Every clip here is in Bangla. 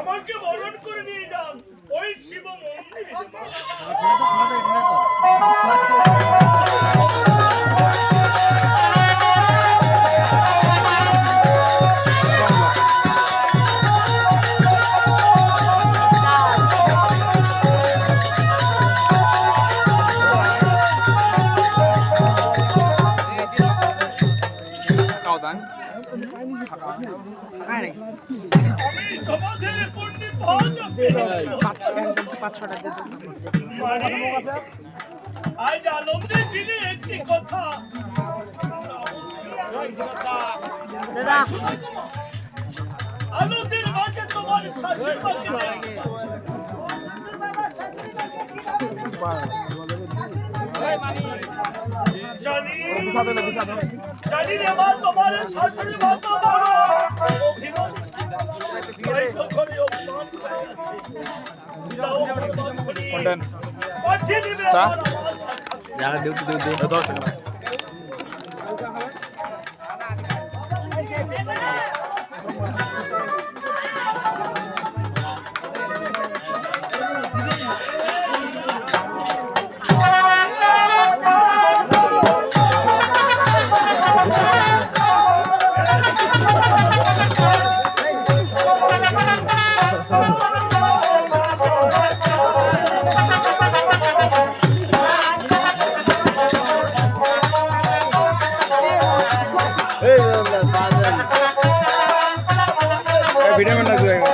আমাকে বরণ করে নিয়ে যান। ওই শিব মন্দিরে। জানি। জানি রে মা তোমার শাশুড়ি মা তোমার অভিমান ঘরে অভিমান করে। যাও অভিমান করি। পাঠিয়ে দিবে আমার আমার সাক্ষাৎ। वीडियो में लग जाएगा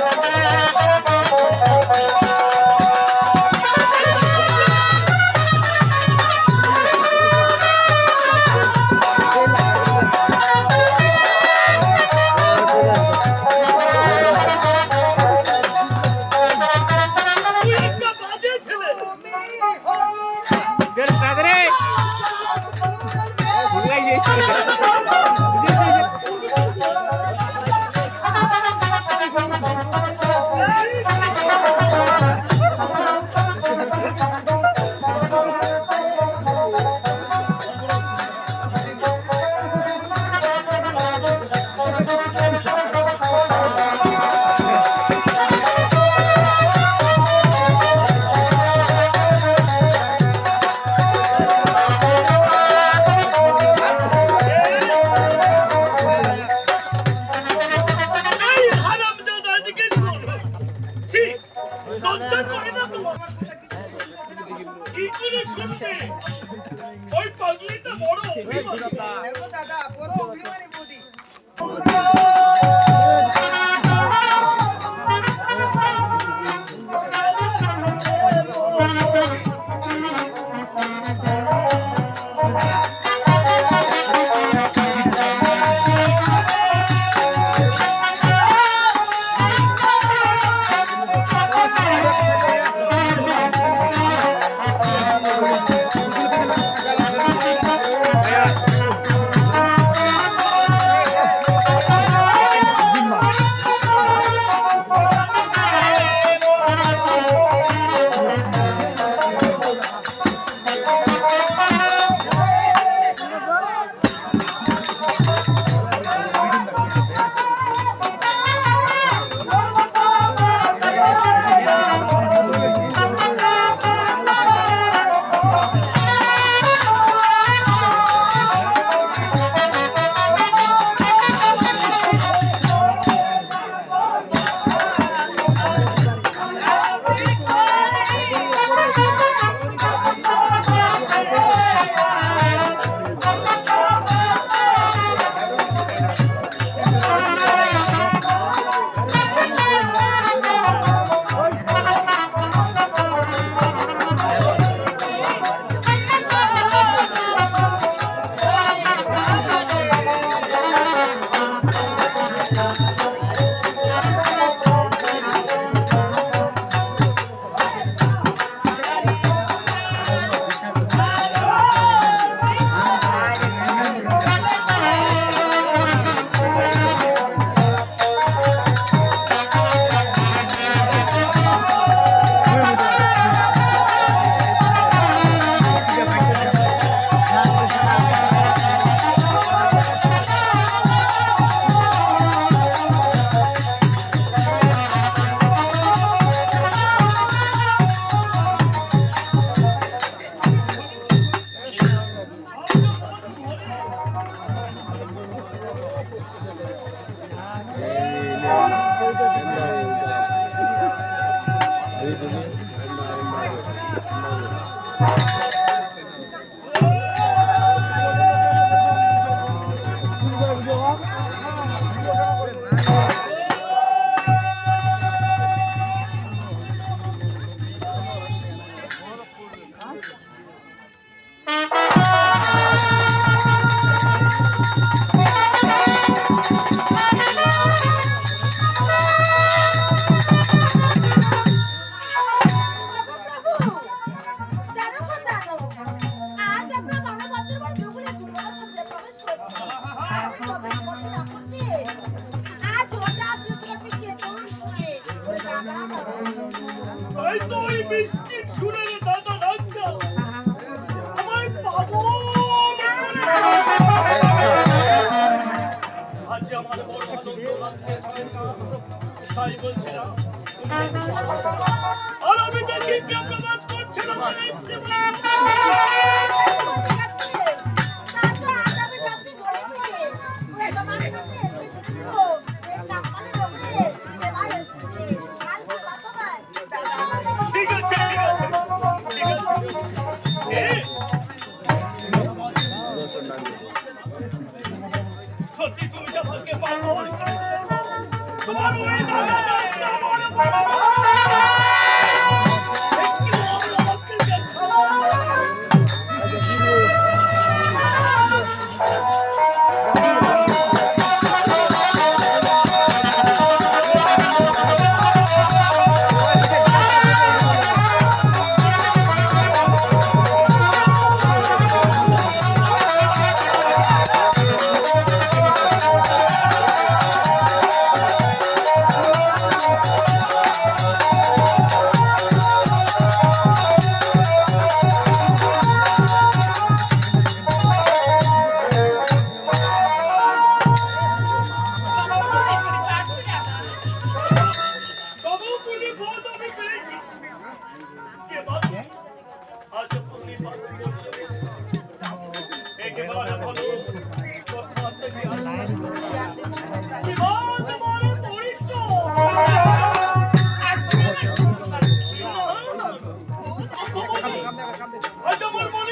অরবিন্দ সিংকে প্রমাণ করছিল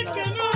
কেন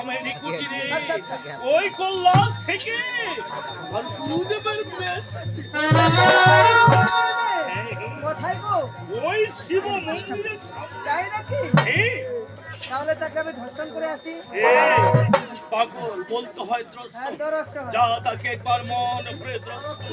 আচ্ছা, কমেডি কুটিরে আচ্ছা, আচ্ছা, ওই কল্লাস থেকে অর্কুদেবের মেসেজ কোথায় গো? ওই শিব মন্দিরের সামনে। তাই নাকি? তাহলে তাকে আমি ধর্ষণ করে আসি। পাগল বলতে হয় দ্রশ্য হ্যাঁ, যা তাকে একবার মন প্রে দ্রশ্য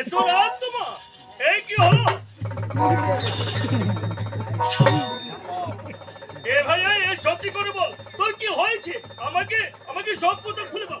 এত রাত তোমার এই কি হলো? এ ভাইয়া এ সত্যি করে বল? তোর কি হয়েছে? আমাকে আমাকে সব কথা খুলে বল।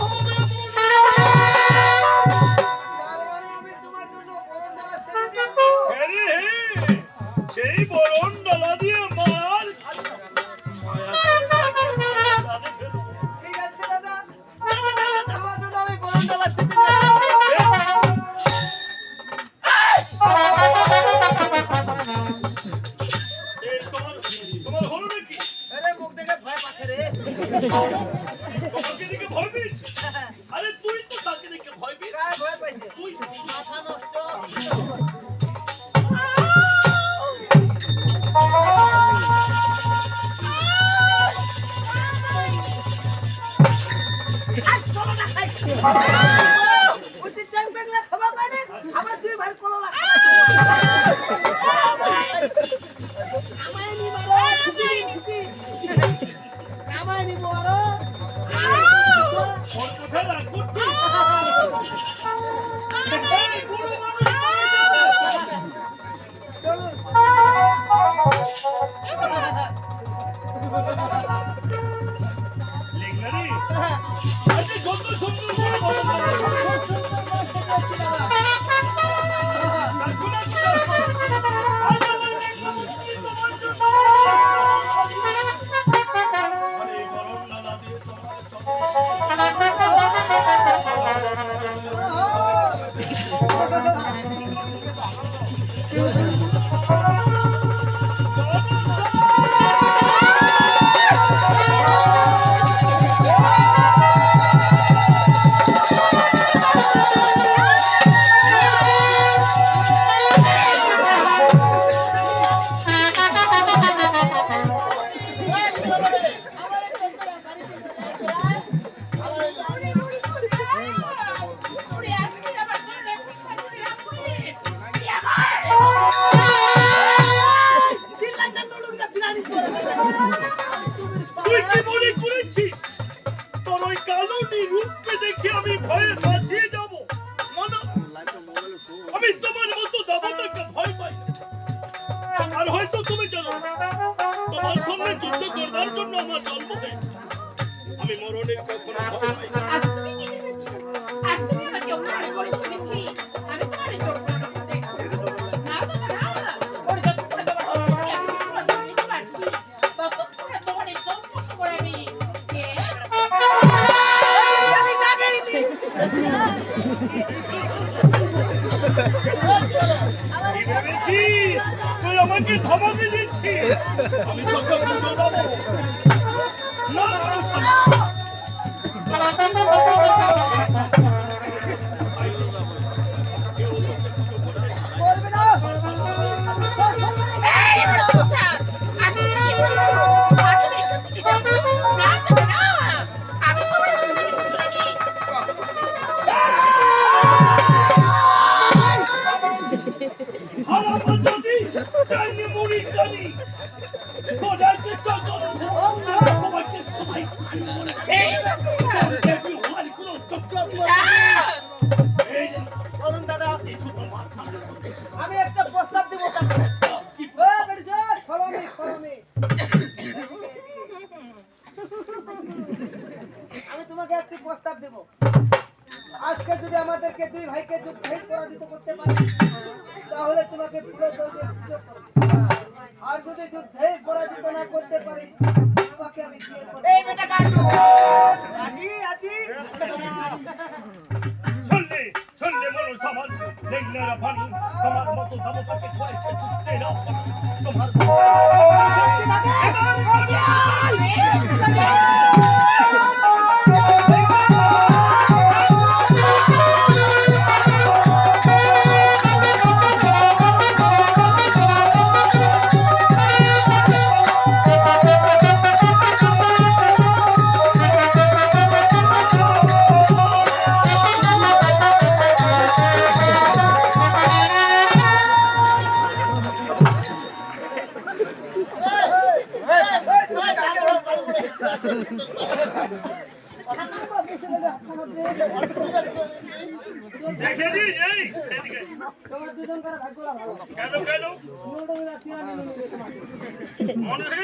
আমি ভয় পাই। হয়তো তুমি জানো, তোমার সঙ্গে জন্য আমার জন্ম হয়েছে। আমি মরণের কখনো ভয় পাই তোকে দিচ্ছি। আমি তোকে পুজো দেবো যদি যুদ্ধে পরাজিত না করতে পারি তোমাকে আমি। এই বেটা কাটু। আজি আজি শুনলে শুনলে মনো সমান লেগনারা পানি তোমার মতো যুদ্ধে না তোমার তোমার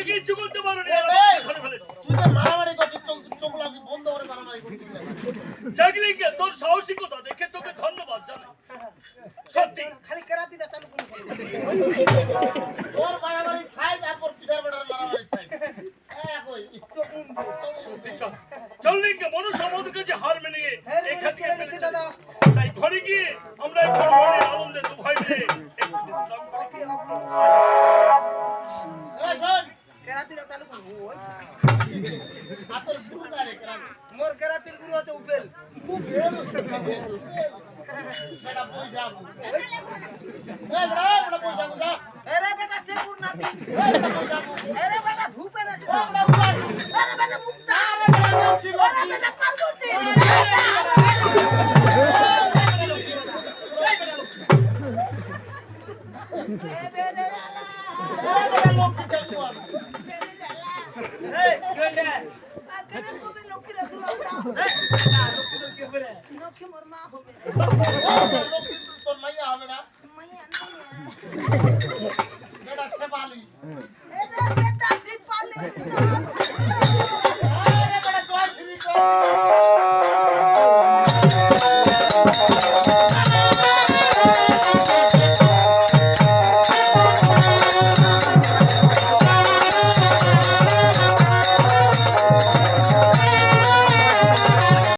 কিচ্ছু করতে পারো নি জাগলিকে তোর সাহসিকতা দেখে তোকে ধন্যবাদ জানাই সত্যি খালি কেরাতিটা চালু করে সত্যি চল চল লিঙ্গে মনু সমাজকে যে হার মেনে ফের এখান থেকে তাই ঘরে গিয়ে আমরা মনের আনন্দে মোর কেরাতির গুরু হচ্ছে উপেল। এরে বেটা ঠেকুর নাতি। এরে বেটা ধুপে